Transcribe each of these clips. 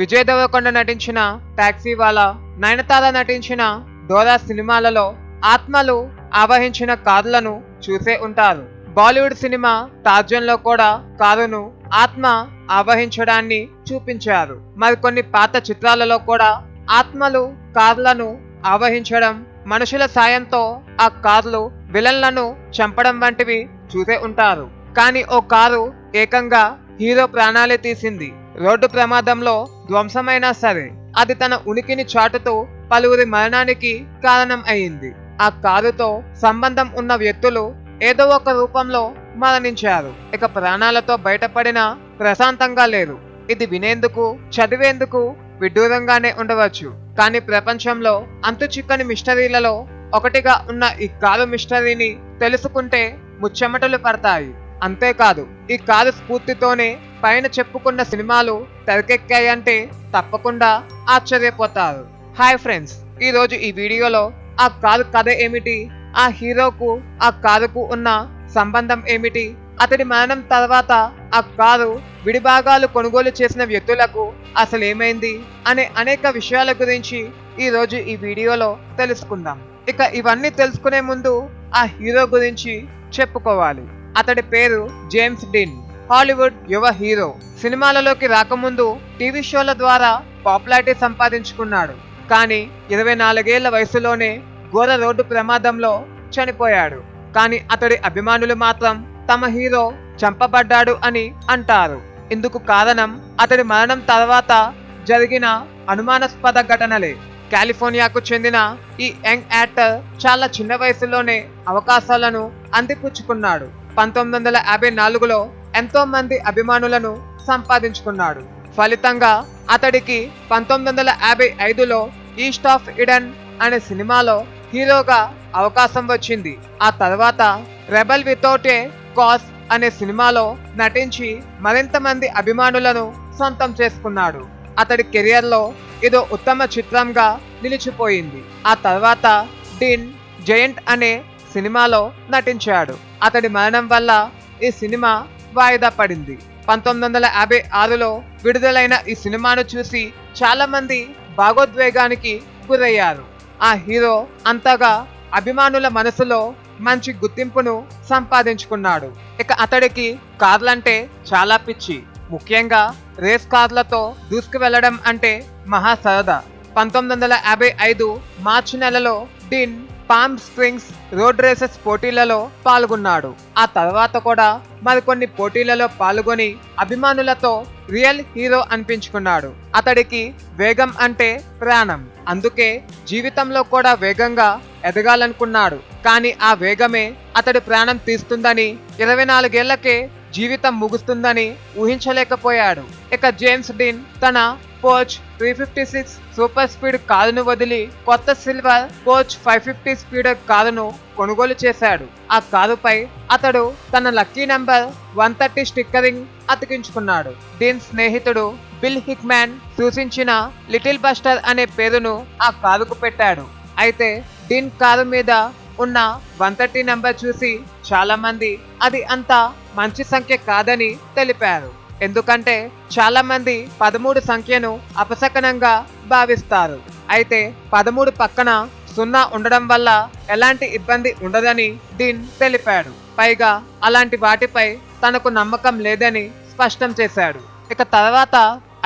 విజయ్ దేవరకొండ నటించిన టాక్సీవాలా నయనతార నటించిన డోరా సినిమాలలో ఆత్మలు ఆవహించిన కారులను చూసే ఉంటారు. బాలీవుడ్ సినిమా టార్జన్ కూడా కారును ఆత్మ ఆవహించడాన్ని చూపించారు. మరికొన్ని పాత చిత్రాలలో కూడా ఆత్మలు కార్లను ఆవహించడం మనుషుల సాయంతో ఆ కార్లు విలన్లను చంపడం వంటివి చూసే ఉంటారు. కానీ ఓ కారు ఏకంగా హీరో ప్రాణాలే తీసింది. రోడ్డు ప్రమాదంలో ధ్వంసమైనా సరే అది తన ఉనికిని చాటుతూ పలువురి మరణానికి కారణం అయింది. ఆ కారుతో సంబంధం ఉన్న వ్యక్తులు ఏదో ఒక రూపంలో మరణించారు. ఇక ప్రాణాలతో బయటపడిన ప్రశాంతంగా లేరు. ఇది వినేందుకు చదివేందుకు విడ్డూరంగానే ఉండవచ్చు. కానీ ప్రపంచంలో అంతు చిక్కని మిస్టరీలలో ఒకటిగా ఉన్న ఈ కారు మిస్టరీని తెలుసుకుంటే ముచ్చెమటలు పడతాయి. అంతేకాదు ఈ కారు స్ఫూర్తితోనే పైన చెప్పుకున్న సినిమాలు తెరకెక్కాయంటే తప్పకుండా ఆశ్చర్యపోతారు. హాయ్ ఫ్రెండ్స్ ఈరోజు ఈ వీడియోలో ఆ కారు కథ ఏమిటి? ఆ హీరోకు ఆ కారుకు ఉన్న సంబంధం ఏమిటి? అతడి మరణం తర్వాత ఆ కారు విడిభాగాలు కొనుగోలు చేసిన వ్యక్తులకు అసలు ఏమైంది అనే అనేక విషయాల గురించి ఈరోజు ఈ వీడియోలో తెలుసుకుందాం. ఇక ఇవన్నీ తెలుసుకునే ముందు ఆ హీరో గురించి చెప్పుకోవాలి. అతడి పేరు జేమ్స్ డిన్. హాలీవుడ్ యువ హీరో. సినిమాలలోకి రాకముందు టీవీ షోల ద్వారా పాపులారిటీ సంపాదించుకున్నాడు. కానీ ఇరవై నాలుగేళ్ళ వయసులోనే ఘోర రోడ్డు ప్రమాదంలో చనిపోయాడు. కానీ అతడి అభిమానులు మాత్రం తమ హీరో చంపబడ్డాడు అని అంటారు. ఇందుకు కారణం అతడి మరణం తర్వాత జరిగిన అనుమానాస్పద ఘటనలే. కాలిఫోర్నియాకు చెందిన ఈ యంగ్ యాక్టర్ చాలా చిన్న వయసులోనే అవకాశాలను అందిపుచ్చుకున్నాడు. పంతొమ్మిది వందల యాభై నాలుగులో ఎంతో మంది అభిమానులను సంపాదించుకున్నాడు. ఫలితంగా అతడికి పంతొమ్మిది వందల యాభై ఐదులో ఈస్ట్ ఆఫ్ ఇడన్ అనే సినిమాలో హీరోగా అవకాశం వచ్చింది. ఆ తర్వాత రెబల్ వితౌట్ ఏ కాస్ అనే సినిమాలో నటించి మరింత మంది అభిమానులను సొంతం చేసుకున్నాడు. అతడి కెరియర్లో ఇదో ఉత్తమ చిత్రంగా నిలిచిపోయింది. ఆ తర్వాత డిన్ జయంట్ అనే సినిమాలో నటించాడు. అతడి మరణం వల్ల ఈ సినిమా వాయిదా పడింది. పంతొమ్మిది వందల యాభై ఆరులో విడుదలైన ఈ సినిమాను చూసి చాలా మంది భాగోద్వేగానికి గురయ్యారు. ఆ హీరో అంతగా అభిమానుల మనసులో మంచి గుర్తింపును సంపాదించుకున్నాడు. ఇక అతడికి కార్లంటే చాలా పిచ్చి. ముఖ్యంగా రేస్ కార్లతో దూసుకు వెళ్ళడం అంటే మహా సరదా. పంతొమ్మిది వందల యాభై ఐదు మార్చి నెలలో Dean Palm Springs road races పోటీలలో పాల్గొన్నాడు. ఆ తర్వాత కూడా మరికొన్ని పోటీలలో పాల్గొని అభిమానులతో రియల్ హీరో అనిపించుకున్నాడు. అతడికి వేగం అంటే ప్రాణం. అందుకే జీవితంలో కూడా వేగంగా ఎదగాలనుకున్నాడు. కానీ ఆ వేగమే అతడి ప్రాణం తీస్తుందని ఇరవై నాలుగేళ్ళకే జీవితం ముగుస్తుందని ఊహించలేకపోయాడు. ఇక జేమ్స్ డిన్ తన coach three fifty six super speed కారును వదిలి కొత్త సిల్వర్ కోచ్ ఫైవ్ ఫిఫ్టీ స్పీడ్ కారును కొనుగోలు చేశాడు. ఆ కారుపై అతడు తన lucky number one thirty stickering అతికించుకున్నాడు. దీని స్నేహితుడు బిల్ హిక్మ్యాన్ సూచించిన లిటిల్ బస్టర్ అనే పేరును ఆ కారుకు పెట్టాడు. అయితే డీన్ కారు మీద ఉన్న వన్ థర్టీ నెంబర్ చూసి చాలా మంది అది అంత మంచి సంఖ్య కాదని తెలిపారు. ఎందుకంటే చాలా మంది పదమూడు సంఖ్యను అపశకనంగా భావిస్తారు. అయితే పదమూడు పక్కన సున్నా ఉండడం వల్ల ఎలాంటి ఇబ్బంది ఉండదని డీన్ తెలిపాడు. పైగా అలాంటి వాటిపై తనకు నమ్మకం లేదని స్పష్టం చేశాడు. ఇక తర్వాత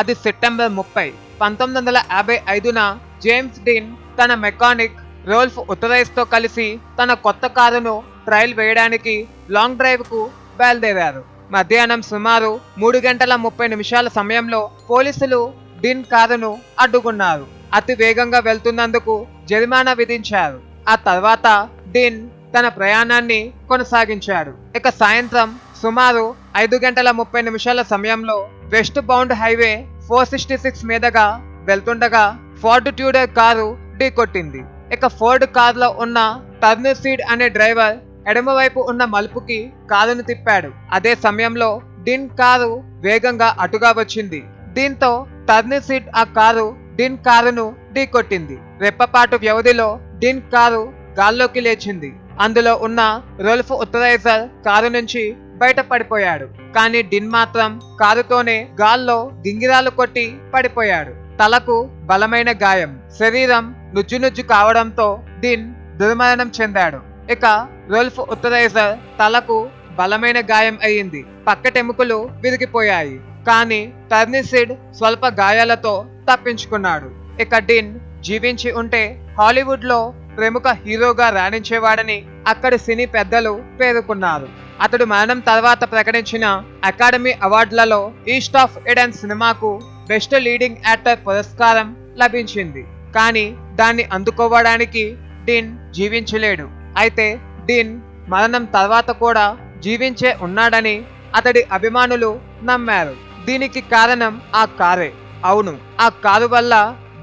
అది సెప్టెంబర్ ముప్పై. పంతొమ్మిది వందల యాభై ఐదున జేమ్స్ డీన్ తన మెకానిక్ రోల్ఫ్ ఉత్తరైస్తో కలిసి తన కొత్త కారును ట్రయల్ వేయడానికి లాంగ్ డ్రైవ్కు బయలుదేరారు. మధ్యాహ్నం సుమారు మూడు గంటల ముప్పై నిమిషాల సమయంలో పోలీసులు డిన్ కారును అడ్డుకున్నారు. అతి వేగంగా వెళ్తున్నందుకు జరిమానా విధించారు. ఆ తర్వాత డిన్ తన ప్రయాణాన్ని కొనసాగించాడు. ఇక సాయంత్రం సుమారు ఐదు గంటల ముప్పై నిమిషాల సమయంలో westbound highway four sixty six మీదుగా వెళ్తుండగా ఫోర్డ్ ట్యూడర్ కారు ఢీకొట్టింది. ఇక ఫోర్డ్ కారులో ఉన్న టర్న్ సీడ్ అనే డ్రైవర్ ఎడమవైపు ఉన్న మలుపుకి కారును తిప్పాడు. అదే సమయంలో డిన్ కారు వేగంగా అటుగా వచ్చింది. దీంతో టర్ని సీట్ ఆ కారు డిన్ కారును ఢీకొట్టింది. రెప్పపాటు వ్యవధిలో డిన్ కారు గాల్లోకి లేచింది. అందులో ఉన్న రోల్ఫ్ ఉత్తరైజర్ కారు నుంచి బయట పడిపోయాడు కానీ డిన్ మాత్రం కారుతోనే గాల్లో గింగిరాలు కొట్టి పడిపోయాడు. తలకు బలమైన గాయం శరీరం నుజ్జు నుజ్జు కావడంతో డిన్ దుర్మరణం చెందాడు. ఇక రోల్ఫ్ ఉత్తరైజర్ తలకు బలమైన గాయం అయ్యింది. పక్కటెముకలు విరిగిపోయాయి. కానీ టర్నిసిడ్ స్వల్ప గాయాలతో తప్పించుకున్నాడు. ఇక డిన్ జీవించి ఉంటే హాలీవుడ్లో ప్రముఖ హీరోగా రాణించేవాడని అక్కడి సినీ పెద్దలు పేర్కొన్నారు. అతడు మరణం తర్వాత ప్రకటించిన అకాడమీ అవార్డులలో ఈస్ట్ ఆఫ్ ఎడెన్ సినిమాకు బెస్ట్ లీడింగ్ యాక్టర్ పురస్కారం లభించింది. కానీ దాన్ని అందుకోవడానికి డిన్ జీవించలేడు. అయితే డిన్ మరణం తర్వాత కూడా జీవించే ఉన్నాడని అతడి అభిమానులు నమ్మారు. దీనికి కారణం ఆ కారే. అవును ఆ కారు వల్ల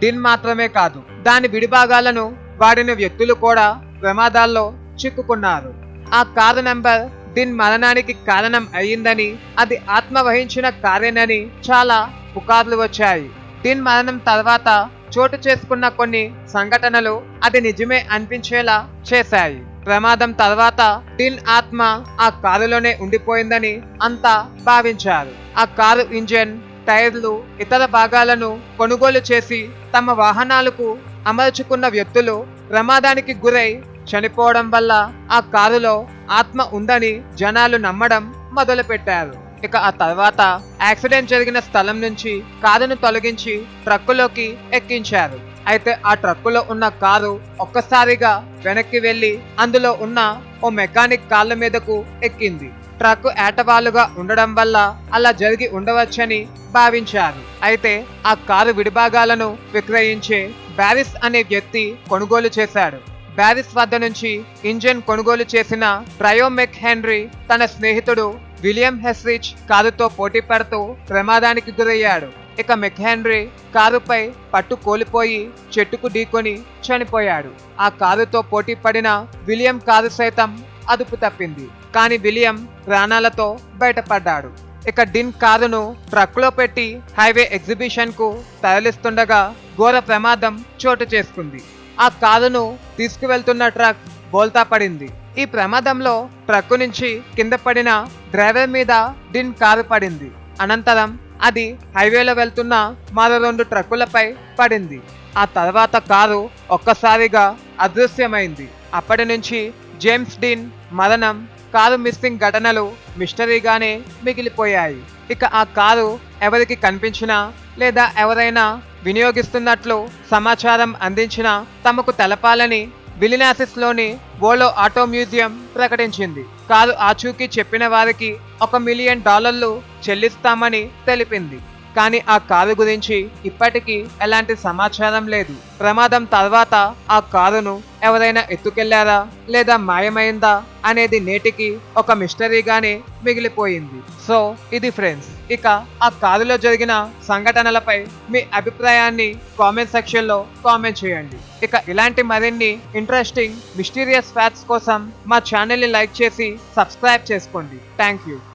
డిన్ మాత్రమే కాదు దాని విడిభాగాలను వాడిన వ్యక్తులు కూడా ప్రమాదాల్లో చిక్కుకున్నారు. ఆ కారు నెంబర్ డిన్ మరణానికి కారణం అయ్యిందని అది ఆత్మ వహించిన కారేనని చాలా పుకార్లు వచ్చాయి. డిన్ మరణం తర్వాత చోటు చేసుకున్న కొన్ని సంఘటనలు అది నిజమే అనిపించేలా చేశాయి. ప్రమాదం తర్వాత టిన్ ఆత్మ ఆ కారులోనే ఉండిపోయిందని అంతా భావించారు. ఆ కారు ఇంజన్ టైర్లు ఇతర భాగాలను కొనుగోలు చేసి తమ వాహనాలకు అమర్చుకున్న వ్యక్తులు ప్రమాదానికి గురై చనిపోవడం వల్ల ఆ కారులో ఆత్మ ఉందని జనాలు నమ్మడం మొదలుపెట్టారు. ఇక ఆ తర్వాత యాక్సిడెంట్ జరిగిన స్థలం నుంచి కారును తొలగించి ట్రక్కులోకి ఎక్కించారు. అయితే ఆ ట్రక్కులో ఉన్న కారు ఒక్కసారిగా వెనక్కి వెళ్ళి అందులో ఉన్న ఓ మెకానిక్ కాళ్ళ మీదకు ఎక్కింది. ట్రక్ ఏటవాలుగా ఉండడం వల్ల అలా జరిగి ఉండవచ్చని భావించారు. అయితే ఆ కారు విడిభాగాలను విక్రయించే బ్యారిస్ అనే వ్యక్తి కొనుగోలు చేశాడు. బ్యారిస్ వద్ద నుంచి ఇంజిన్ కొనుగోలు చేసిన ట్రయోమెక్ హెన్రీ తన స్నేహితుడు విలియం హెస్రిచ్ కారుతో పోటీ పడుతూ ప్రమాదానికి గురయ్యాడు. ఇక మెక్హెన్రీ కారుపై పట్టు కోల్పోయి చెట్టుకు ఢీకొని చనిపోయాడు. ఆ కారుతో పోటీ పడిన విలియం కారు సైతం అదుపు తప్పింది. కానీ విలియం ప్రాణాలతో బయటపడ్డాడు. ఇక డిన్ కారును ట్రక్లో పెట్టి హైవే ఎగ్జిబిషన్కు తరలిస్తుండగా ఘోర ప్రమాదం చోటు చేసుకుంది. ఆ కారును తీసుకువెళ్తున్న ట్రక్ బోల్తా పడింది. ఈ ప్రమాదంలో ట్రక్కు నుంచి కింద పడిన డ్రైవర్ మీద డిన్ కారు పడింది. అనంతరం అది హైవేలో వెళ్తున్న మరో రెండు ట్రక్కులపై పడింది. ఆ తర్వాత కారు ఒక్కసారిగా అదృశ్యమైంది. అప్పటి నుంచి జేమ్స్ డిన్ మరణం కారు మిస్సింగ్ ఘటనలు మిస్టరీగానే మిగిలిపోయాయి. ఇక ఆ కారు ఎవరికి కనిపించినా లేదా ఎవరైనా వినియోగిస్తున్నట్లు సమాచారం అందించినా తమకు తెలపాలని బిలినాసిస్లోని బోలో ఆటో మ్యూజియం ప్రకటించింది. కారు ఆచూకీ చెప్పిన వారికి ఒక మిలియన్ డాలర్లు చెల్లిస్తామని తెలిపింది. కానీ ఆ కారు గురించి ఇప్పటికీ ఎలాంటి సమాచారం లేదు. ప్రమాదం తర్వాత ఆ కారును ఎవరైనా ఎత్తుకెళ్ళారా లేదా మాయమైందా అనేది నేటికి ఒక మిస్టరీగానే మిగిలిపోయింది. సో ఇది ఫ్రెండ్స్ ఇక ఆ కారులో జరిగిన సంఘటనలపై మీ అభిప్రాయాన్ని కామెంట్ సెక్షన్లో కామెంట్ చేయండి. ఇక ఇలాంటి మరిన్ని ఇంట్రెస్టింగ్ మిస్టీరియస్ ఫ్యాక్ట్స్ కోసం మా ఛానల్ని లైక్ చేసి సబ్స్క్రైబ్ చేసుకోండి. Thank you.